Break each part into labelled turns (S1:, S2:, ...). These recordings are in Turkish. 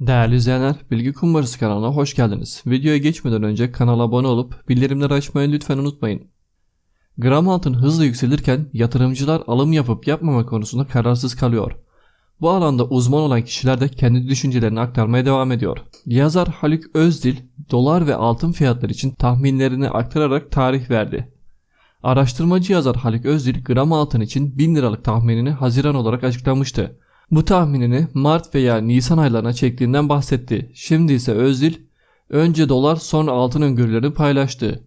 S1: Değerli izleyenler, Bilgi Kumbarası kanalına hoş geldiniz. Videoya geçmeden önce kanala abone olup bildirimleri açmayı lütfen unutmayın. Gram altın hızla yükselirken yatırımcılar alım yapıp yapmama konusunda kararsız kalıyor. Bu alanda uzman olan kişiler de kendi düşüncelerini aktarmaya devam ediyor. Yazar Haluk Özdil, dolar ve altın fiyatları için tahminlerini aktararak tarih verdi. Araştırmacı yazar Haluk Özdil gram altın için 1000 liralık tahminini Haziran olarak açıklamıştı. Bu tahminini Mart veya Nisan aylarına çektiğinden bahsetti. Şimdi ise Özdil önce dolar sonra altın öngörülerini paylaştı.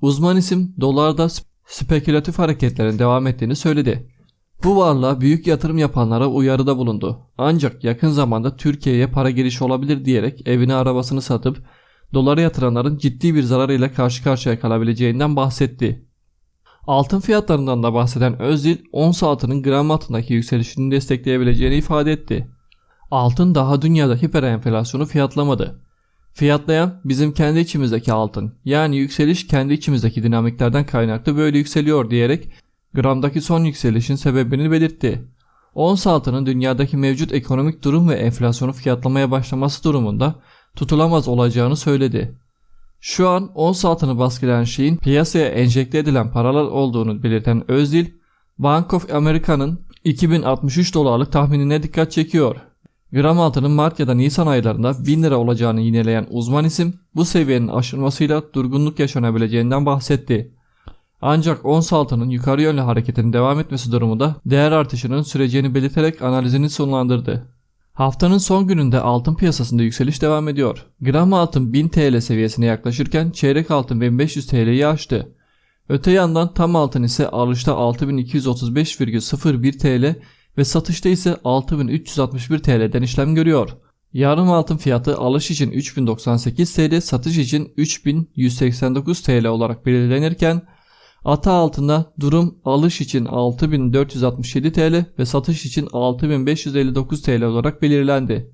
S1: Uzman isim dolarda sp- spekülatif hareketlerin devam ettiğini söyledi. Bu varlığa büyük yatırım yapanlara uyarıda bulundu. Ancak yakın zamanda Türkiye'ye para girişi olabilir diyerek evini arabasını satıp dolara yatıranların ciddi bir zararıyla karşı karşıya kalabileceğinden bahsetti. Altın fiyatlarından da bahseden Özil, ons altının gram altındaki yükselişini destekleyebileceğini ifade etti. Altın daha dünyada hiper enflasyonu fiyatlamadı. Fiyatlayan bizim kendi içimizdeki altın. Yani yükseliş kendi içimizdeki dinamiklerden kaynaklı böyle yükseliyor diyerek gramdaki son yükselişin sebebini belirtti. Ons altının dünyadaki mevcut ekonomik durum ve enflasyonu fiyatlamaya başlaması durumunda tutulamaz olacağını söyledi. Şu an ons altını baskılayan şeyin piyasaya enjekte edilen paralar olduğunu belirten Özil, Bank of America'nın 2063 dolarlık tahminine dikkat çekiyor. Gram altının Mart ya da Nisan aylarında 1000 lira olacağını yineleyen uzman isim bu seviyenin aşılmasıyla durgunluk yaşanabileceğinden bahsetti. Ancak ons altının yukarı yönlü hareketinin devam etmesi durumunda değer artışının süreceğini belirterek analizini sonlandırdı. Haftanın son gününde altın piyasasında yükseliş devam ediyor. Gram altın 1000 TL seviyesine yaklaşırken çeyrek altın 1500 TL'yi aştı. Öte yandan tam altın ise alışta 6235,01 TL ve satışta ise 6361 TL'den işlem görüyor. Yarım altın fiyatı alış için 3098 TL, satış için 3189 TL olarak belirlenirken Ata altında durum alış için 6467 TL ve satış için 6559 TL olarak belirlendi.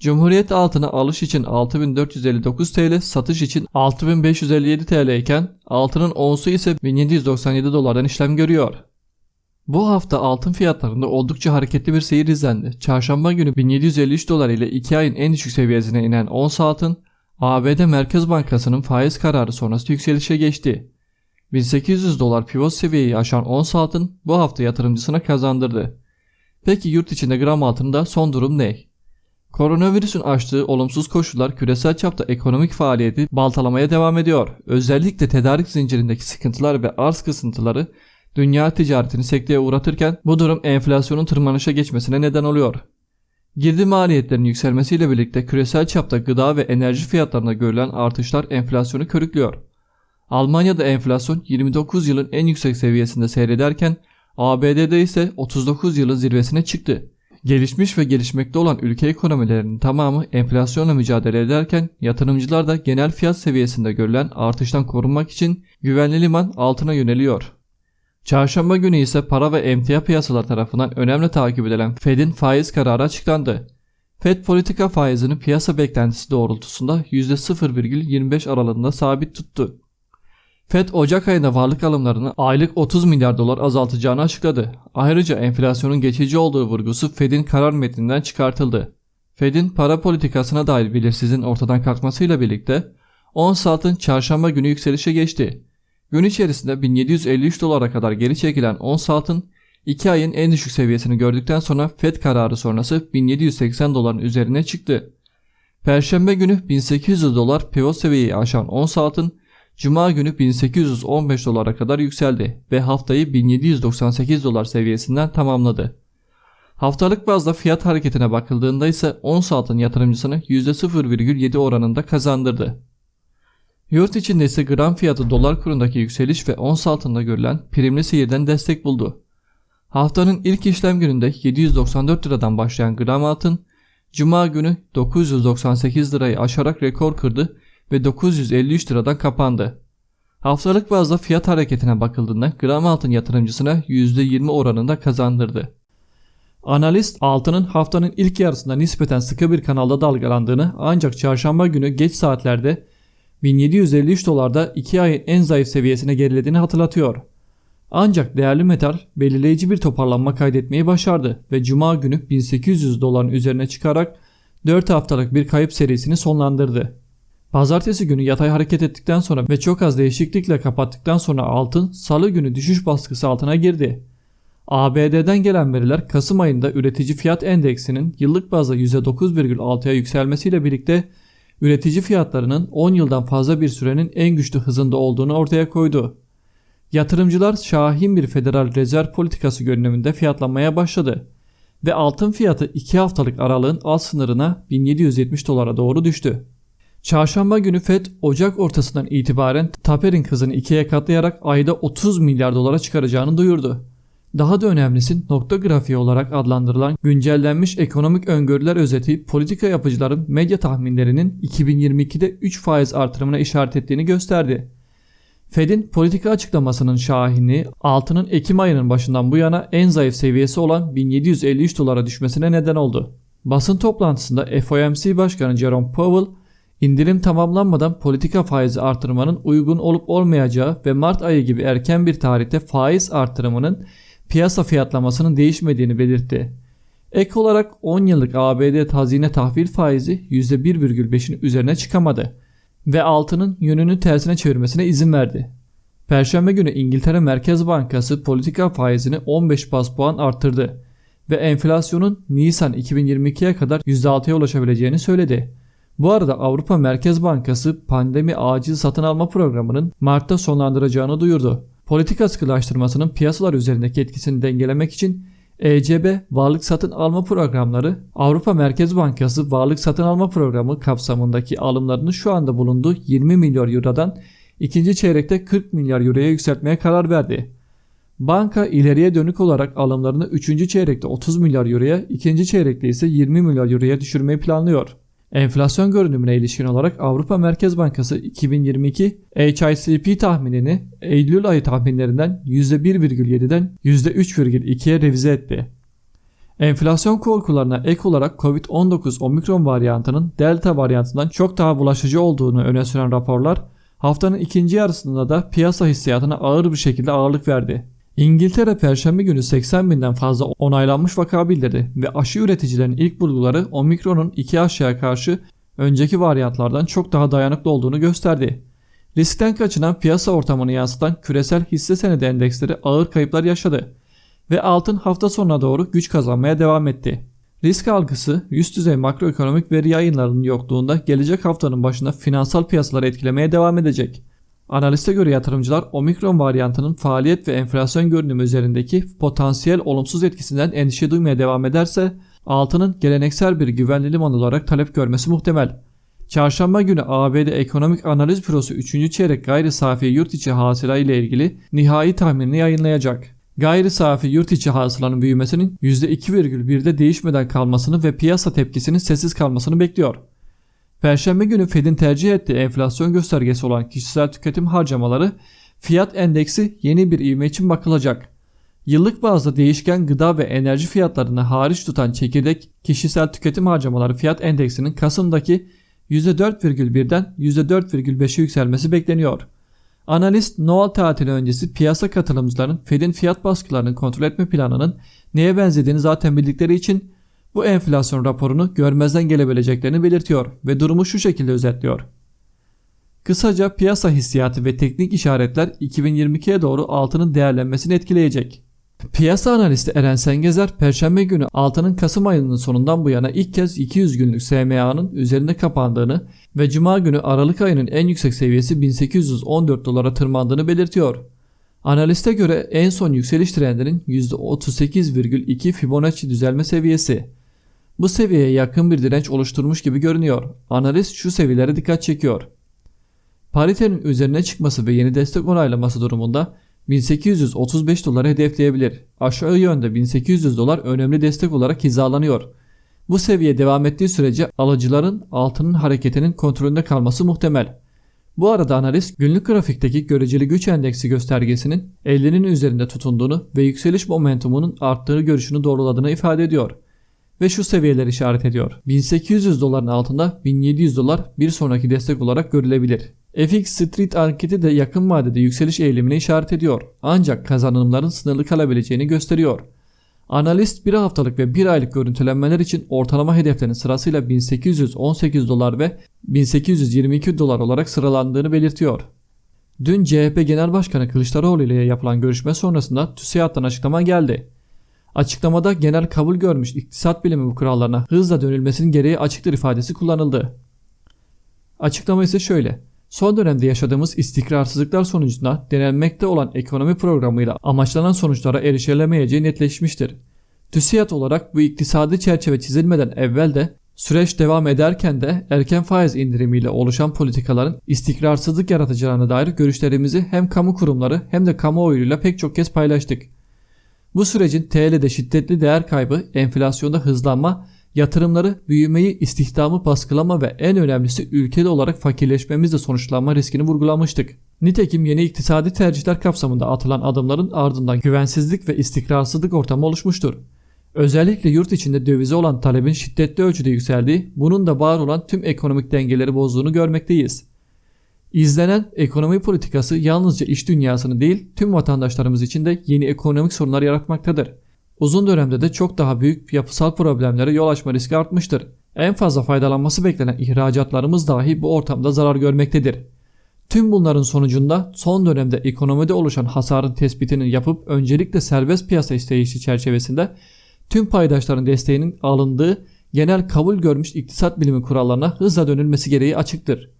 S1: Cumhuriyet altına alış için 6459 TL, satış için 6557 TL iken altının onsu ise 1797 dolardan işlem görüyor. Bu hafta altın fiyatlarında oldukça hareketli bir seyir izlendi. Çarşamba günü 1753 dolar ile 2 ayın en düşük seviyesine inen ons altın, ABD Merkez Bankası'nın faiz kararı sonrası yükselişe geçti. 1800 dolar pivot seviyeyi aşan ons altın bu hafta yatırımcısına kazandırdı. Peki yurt içinde gram altında son durum ne? Koronavirüsün açtığı olumsuz koşullar küresel çapta ekonomik faaliyeti baltalamaya devam ediyor. Özellikle tedarik zincirindeki sıkıntılar ve arz kısıntıları dünya ticaretini sekteye uğratırken bu durum enflasyonun tırmanışa geçmesine neden oluyor. Girdi maliyetlerinin yükselmesiyle birlikte küresel çapta gıda ve enerji fiyatlarında görülen artışlar enflasyonu körüklüyor. Almanya'da enflasyon 29 yılın en yüksek seviyesinde seyrederken ABD'de ise 39 yılın zirvesine çıktı. Gelişmiş ve gelişmekte olan ülke ekonomilerinin tamamı enflasyonla mücadele ederken yatırımcılar da genel fiyat seviyesinde görülen artıştan korunmak için güvenli liman altına yöneliyor. Çarşamba günü ise para ve emtia piyasalar tarafından önemli takip edilen Fed'in faiz kararı açıklandı. Fed politika faizini piyasa beklentisi doğrultusunda %0,25 aralığında sabit tuttu. Fed Ocak ayında varlık alımlarını aylık 30 milyar dolar azaltacağını açıkladı. Ayrıca enflasyonun geçici olduğu vurgusu Fed'in karar metninden çıkartıldı. Fed'in para politikasına dair belirsizliğin ortadan kalkmasıyla birlikte ons altın çarşamba günü yükselişe geçti. Gün içerisinde 1753 dolara kadar geri çekilen ons altın 2 ayın en düşük seviyesini gördükten sonra Fed kararı sonrası 1780 doların üzerine çıktı. Perşembe günü 1800 dolar pivot seviyeyi aşan ons altın Cuma günü 1815 dolara kadar yükseldi ve haftayı 1798 dolar seviyesinden tamamladı. Haftalık bazda fiyat hareketine bakıldığında ise ons altın yatırımcısını %0,7 oranında kazandırdı. Yurt içinde ise gram fiyatı dolar kurundaki yükseliş ve ons altında görülen primli seyirden destek buldu. Haftanın ilk işlem gününde 794 liradan başlayan gram altın, Cuma günü 998 lirayı aşarak rekor kırdı ve 953 liradan kapandı. Haftalık bazda fiyat hareketine bakıldığında gram altın yatırımcısına %20 oranında kazandırdı. Analist altının haftanın ilk yarısında nispeten sıkı bir kanalda dalgalandığını ancak çarşamba günü geç saatlerde 1753 dolarda 2 ayın en zayıf seviyesine gerilediğini hatırlatıyor. Ancak değerli metal belirleyici bir toparlanma kaydetmeyi başardı ve cuma günü 1800 doların üzerine çıkarak 4 haftalık bir kayıp serisini sonlandırdı. Pazartesi günü yatay hareket ettikten sonra ve çok az değişiklikle kapattıktan sonra altın salı günü düşüş baskısı altına girdi. ABD'den gelen veriler Kasım ayında üretici fiyat endeksinin yıllık bazda %9,6'ya yükselmesiyle birlikte üretici fiyatlarının 10 yıldan fazla bir sürenin en güçlü hızında olduğunu ortaya koydu. Yatırımcılar şahin bir federal rezerv politikası görünümünde fiyatlanmaya başladı ve altın fiyatı 2 haftalık aralığın alt sınırına 1770 dolara doğru düştü. Çarşamba günü FED Ocak ortasından itibaren tapering hızını ikiye katlayarak ayda 30 milyar dolara çıkaracağını duyurdu. Daha da önemlisi nokta grafiği olarak adlandırılan güncellenmiş ekonomik öngörüler özeti politika yapıcıların medya tahminlerinin 2022'de 3 faiz artırımına işaret ettiğini gösterdi. Fed'in politika açıklamasının şahini altının Ekim ayının başından bu yana en zayıf seviyesi olan 1753 dolara düşmesine neden oldu. Basın toplantısında FOMC Başkanı Jerome Powell indirim tamamlanmadan politika faizi artırmanın uygun olup olmayacağı ve Mart ayı gibi erken bir tarihte faiz artırımının piyasa fiyatlamasının değişmediğini belirtti. Ek olarak 10 yıllık ABD hazine tahvil faizi %1,5'in üzerine çıkamadı ve altının yönünü tersine çevirmesine izin verdi. Perşembe günü İngiltere Merkez Bankası politika faizini 15 bas puan arttırdı ve enflasyonun Nisan 2022'ye kadar %6'ya ulaşabileceğini söyledi. Bu arada Avrupa Merkez Bankası pandemi acil satın alma programının Mart'ta sonlandıracağını duyurdu. Politika sıkılaştırmasının piyasalar üzerindeki etkisini dengelemek için ECB varlık satın alma programları Avrupa Merkez Bankası varlık satın alma programı kapsamındaki alımlarını şu anda bulunduğu 20 milyar eurodan ikinci çeyrekte 40 milyar euroya yükseltmeye karar verdi. Banka ileriye dönük olarak alımlarını 3. çeyrekte 30 milyar euroya, ikinci çeyrekte ise 20 milyar euroya düşürmeyi planlıyor. Enflasyon görünümüne ilişkin olarak Avrupa Merkez Bankası 2022 HICP tahminini Eylül ayı tahminlerinden %1,7'den %3,2'ye revize etti. Enflasyon korkularına ek olarak Covid-19 omikron varyantının delta varyantından çok daha bulaşıcı olduğunu öne süren raporlar haftanın ikinci yarısında da piyasa hissiyatına ağır bir şekilde ağırlık verdi. İngiltere Perşembe günü 80 binden fazla onaylanmış vaka bildirdi ve aşı üreticilerinin ilk bulguları omikronun iki aşıya karşı önceki varyantlardan çok daha dayanıklı olduğunu gösterdi. Riskten kaçınan piyasa ortamını yansıtan küresel hisse senedi endeksleri ağır kayıplar yaşadı ve altın hafta sonuna doğru güç kazanmaya devam etti. Risk algısı üst düzey makroekonomik veri yayınlarının yokluğunda gelecek haftanın başında finansal piyasaları etkilemeye devam edecek. Analiste göre yatırımcılar omikron varyantının faaliyet ve enflasyon görünümü üzerindeki potansiyel olumsuz etkisinden endişe duymaya devam ederse altının geleneksel bir güvenli liman olarak talep görmesi muhtemel. Çarşamba günü ABD Ekonomik Analiz Bürosu 3. çeyrek gayri safi yurt içi hasıla ile ilgili nihai tahminini yayınlayacak. Gayri safi yurt içi hasılanın büyümesinin %2,1'de değişmeden kalmasını ve piyasa tepkisinin sessiz kalmasını bekliyor. Perşembe günü Fed'in tercih ettiği enflasyon göstergesi olan kişisel tüketim harcamaları fiyat endeksi yeni bir ivme için bakılacak. Yıllık bazda değişken gıda ve enerji fiyatlarını hariç tutan çekirdek kişisel tüketim harcamaları fiyat endeksinin Kasım'daki %4,1'den %4,5'e yükselmesi bekleniyor. Analist Noel tatili öncesi piyasa katılımcılarının Fed'in fiyat baskılarını kontrol etme planının neye benzediğini zaten bildikleri için bu enflasyon raporunu görmezden gelebileceklerini belirtiyor ve durumu şu şekilde özetliyor. Kısaca piyasa hissiyatı ve teknik işaretler 2022'ye doğru altının değerlenmesini etkileyecek. Piyasa analisti Eren Sengezer, Perşembe günü altının Kasım ayının sonundan bu yana ilk kez 200 günlük SMA'nın üzerinde kapandığını ve Cuma günü Aralık ayının en yüksek seviyesi 1814 dolara tırmandığını belirtiyor. Analiste göre en son yükseliş trendinin %38,2 Fibonacci düzelme seviyesi. Bu seviyeye yakın bir direnç oluşturmuş gibi görünüyor. Analist şu seviyelere dikkat çekiyor. Paritenin üzerine çıkması ve yeni destek onaylaması durumunda 1835 doları hedefleyebilir. Aşağı yönde 1800 dolar önemli destek olarak hizalanıyor. Bu seviye devam ettiği sürece alıcıların altının hareketinin kontrolünde kalması muhtemel. Bu arada analist günlük grafikteki göreceli güç endeksi göstergesinin 50'nin üzerinde tutunduğunu ve yükseliş momentumunun arttığı görüşünü doğruladığını ifade ediyor ve şu seviyeler işaret ediyor. 1800 doların altında 1700 dolar bir sonraki destek olarak görülebilir. FX Street anketi de yakın vadede yükseliş eğilimine işaret ediyor. Ancak kazanımların sınırlı kalabileceğini gösteriyor. Analist bir haftalık ve bir aylık görüntülenmeler için ortalama hedeflerin sırasıyla 1818 dolar ve 1822 dolar olarak sıralandığını belirtiyor. Dün CHP Genel Başkanı Kılıçdaroğlu ile yapılan görüşme sonrasında TÜSİAD'dan açıklama geldi. Açıklamada genel kabul görmüş iktisat bilimi kurallarına hızla dönülmesinin gereği açıktır ifadesi kullanıldı. Açıklama ise şöyle. Son dönemde yaşadığımız istikrarsızlıklar sonucunda denenmekte olan ekonomi programıyla amaçlanan sonuçlara erişilemeyeceği netleşmiştir. TÜSİAD olarak bu iktisadi çerçeve çizilmeden evvel de süreç devam ederken de erken faiz indirimiyle oluşan politikaların istikrarsızlık yaratacağına dair görüşlerimizi hem kamu kurumları hem de kamuoyuyla pek çok kez paylaştık. Bu sürecin TL'de şiddetli değer kaybı, enflasyonda hızlanma, yatırımları, büyümeyi, istihdamı baskılama ve en önemlisi ülkede olarak fakirleşmemizle sonuçlanma riskini vurgulamıştık. Nitekim yeni iktisadi tercihler kapsamında atılan adımların ardından güvensizlik ve istikrarsızlık ortamı oluşmuştur. Özellikle yurt içinde dövize olan talebin şiddetli ölçüde yükseldiği, bunun da var olan tüm ekonomik dengeleri bozduğunu görmekteyiz. İzlenen ekonomi politikası yalnızca iş dünyasını değil tüm vatandaşlarımız için de yeni ekonomik sorunlar yaratmaktadır. Uzun dönemde de çok daha büyük yapısal problemlere yol açma riski artmıştır. En fazla faydalanması beklenen ihracatlarımız dahi bu ortamda zarar görmektedir. Tüm bunların sonucunda son dönemde ekonomide oluşan hasarın tespitini yapıp öncelikle serbest piyasa isteyişi çerçevesinde tüm paydaşların desteğinin alındığı genel kabul görmüş iktisat bilimi kurallarına hızla dönülmesi gereği açıktır.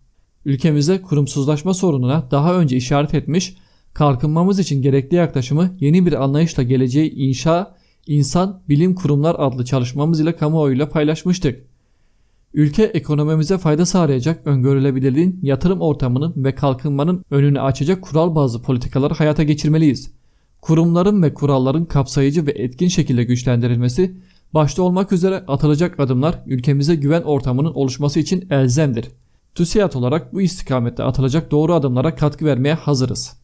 S1: Ülkemizde kurumsuzlaşma sorununa daha önce işaret etmiş, kalkınmamız için gerekli yaklaşımı yeni bir anlayışla geleceği inşa, insan, bilim kurumlar adlı çalışmamız ile kamuoyuyla paylaşmıştık. Ülke ekonomimize fayda sağlayacak öngörülebilirliğin yatırım ortamının ve kalkınmanın önünü açacak kural bazı politikaları hayata geçirmeliyiz. Kurumların ve kuralların kapsayıcı ve etkin şekilde güçlendirilmesi, başta olmak üzere atılacak adımlar ülkemize güven ortamının oluşması için elzemdir. TÜSİAD olarak bu istikamette atılacak doğru adımlara katkı vermeye hazırız.